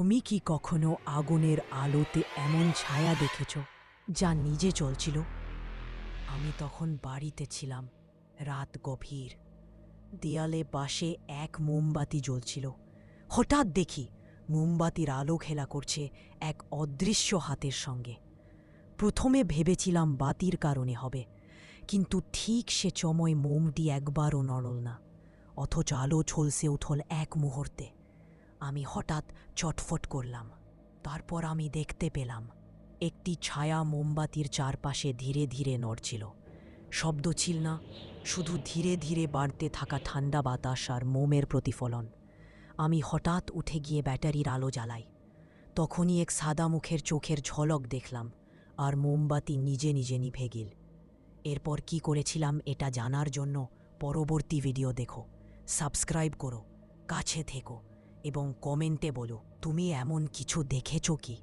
তুমি কি কখনো আগুনের আলোতে এমন ছায়া দেখেছ যা নিজে চলছিল আমি তখন বাড়িতে ছিলাম, রাত গভীর। দেয়ালে পাশে এক মোমবাতি জ্বলছিল। হঠাৎ দেখি মোমবাতির আলো খেলা করছে এক অদৃশ্য হাতের সঙ্গে। প্রথমে ভেবেছিলাম বাতির কারণে হবে, কিন্তু ঠিক সে চময় মোমটি একবারও নড়ল না, অথচ আলো ঝলসে উঠল এক মুহূর্তে। আমি হঠাৎ চটফট করলাম। তারপর আমি দেখতে পেলাম, একটি ছায়া মোমবাতির চারপাশে ধীরে ধীরে নড়ছিল। শব্দ ছিল না, শুধু ধীরে ধীরে বাড়তে থাকা ঠান্ডা বাতাস আর মোমের প্রতিফলন। আমি হঠাৎ উঠে গিয়ে ব্যাটারির আলো জ্বালাই। তখনই এক সাদা মুখের চোখের ঝলক দেখলাম আর মোমবাতি নিজে নিজে নিভে গেল। এরপর কি করেছিলাম এটা জানার জন্য পরবর্তী ভিডিও দেখো। সাবস্ক্রাইব করো। কাছে থেকো। এবং কমেন্টে বলো তুমি এমন কিছু দেখেছ কি?